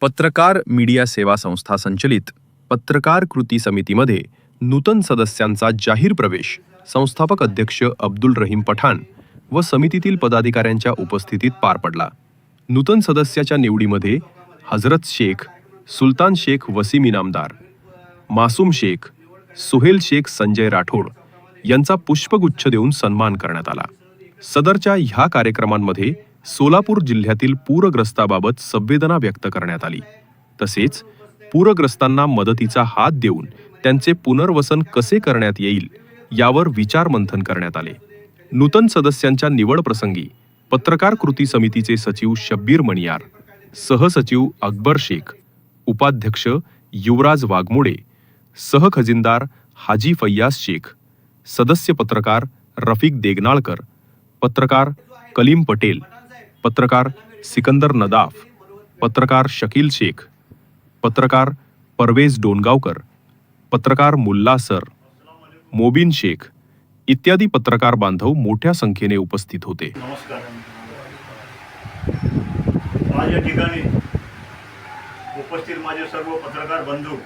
पत्रकार मीडिया सेवा संस्था संचलित पत्रकार कृती समितीमध्ये नूतन सदस्यांचा जाहीर प्रवेश संस्थापक अध्यक्ष अब्दुल रहीम पठाण व समितीतील पदाधिकाऱ्यांच्या उपस्थितीत पार पडला. नूतन सदस्याच्या निवडीमध्ये हजरत शेख सुलतान शेख वसीम इनामदार मासूम शेख सुहेल शेख संजय राठोड यांचा पुष्पगुच्छ देऊन सन्मान करण्यात आला. सदरच्या ह्या कार्यक्रमांमध्ये सोलापूर जिल्ह्यातील पूरग्रस्ताबाबत संवेदना व्यक्त करण्यात आली. तसेच पूरग्रस्तांना मदतीचा हात देऊन त्यांचे पुनर्वसन कसे करण्यात येईल यावर विचारमंथन करण्यात आले. नूतन सदस्यांच्या निवड प्रसंगी पत्रकार कृती समितीचे सचिव शब्बीर मणियार सहसचिव अकबर शेख उपाध्यक्ष युवराज वाघमोडे सहखजिनदार हाजी फय्याज शेख सदस्य पत्रकार रफिक देगनाळकर पत्रकार कलीम पटेल पत्रकार सिकंदर नदाफ पत्रकार शकील शेख पत्रकार परवेज डोनगावकर पत्रकार मुल्ला सर मोबिन शेख इत्यादी पत्रकार बांधव मोठ्या संख्येने उपस्थित होते. नमस्कार. आज या ठिकाणी उपस्थित माझे सर्व पत्रकार बंधू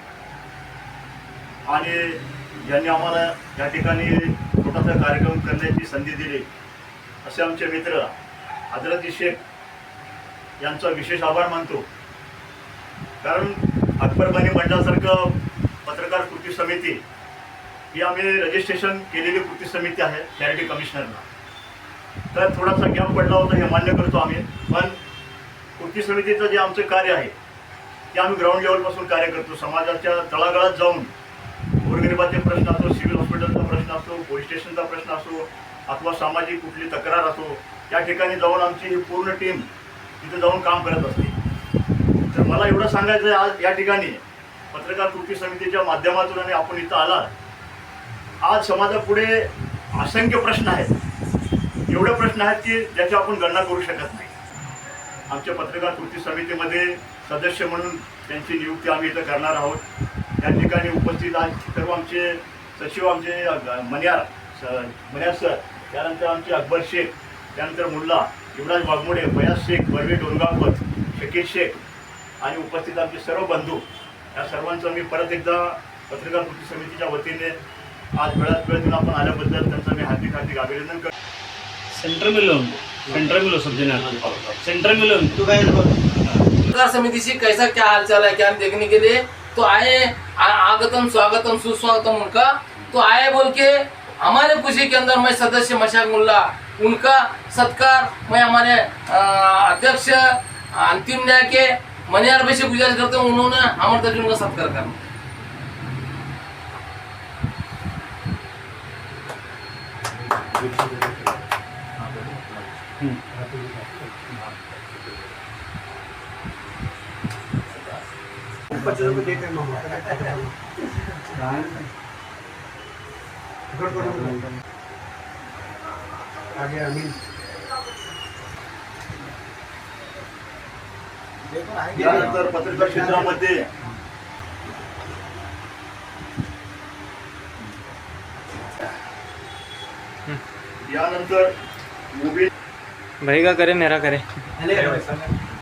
आणि ज्यांनी आम्हाला या ठिकाणी छोटासा कार्यक्रम करण्याची संधी दिली असे आमचे मित्र हजरती शेख यांचा विशेष आभार मानतो. कारण अकबरबानी मंडळासारखं पत्रकार कृती समिती ही आम्ही रजिस्ट्रेशन केलेली कृती समिती आहे चॅरिटी कमिशनरला तर थोडासा गॅप पडला होता हे मान्य करतो आम्ही. पण कृती समितीचं जे आमचं कार्य आहे ते आम्ही ग्राउंड लेवलपासून कार्य करतो. समाजाच्या तळागाळात जाऊन गोरगरिबाचे प्रश्न असो सिव्हिल हॉस्पिटलचा प्रश्न असो पोलीस स्टेशनचा प्रश्न असो अथवा सामाजिक कुठली तक्रार असो त्या ठिकाणी जाऊन आमची ही पूर्ण टीम तिथे जाऊन काम करत असते. तर मला एवढं सांगायचं आहे आज या ठिकाणी पत्रकार कृती समितीच्या माध्यमातून आणि आपण इथं आला आज समाजापुढे असंख्य प्रश्न आहेत. एवढे प्रश्न आहेत की ज्याची आपण गणना करू शकत नाही. आमच्या पत्रकार कृती समितीमध्ये सदस्य म्हणून त्यांची नियुक्ती आम्ही इथं करणार आहोत. या ठिकाणी उपस्थित आज सर्व आमचे सचिव आमचे मन्यार स- मन्यार सर त्यानंतर आमचे अकबर शेख त्यानंतर मुल्ला युवराज वाघमोडे फयाज शेख बर्वे डोंगावकर शकीर शेख आणि उपस्थित आमचे सर्व बंधू. या सर्वांचं मी परत एकदा पत्रकार कृती समितीच्या वतीने आज वेळात वेळ देऊन आपण आल्याबद्दल त्यांचं मी हार्दिक हार्दिक अभिनंदन करतो. सेंटर मिलोन सेंटर मिलो सब जने सेंटर मिलोन पत्रकार समिति से कैसा क्या हाल चाल है क्या देखने के लिए? तो आए आगतम स्वागतम सुस्वागतम उनका। तो आए बोल के हमारे खुशी के अंदर मैं सदस्य मशाक मुल्ला उनका सत्कार मैं हमारे अध्यक्ष अंतिम न्याय के मनियार भाई से गुजारिश करते हूँ उन्होंने हमारे तरफ उनका सत्कार करना यानंतर पत्रकार क्षेत्रामध्ये यानंतर मोबाईल भाई का करे मेरा करे।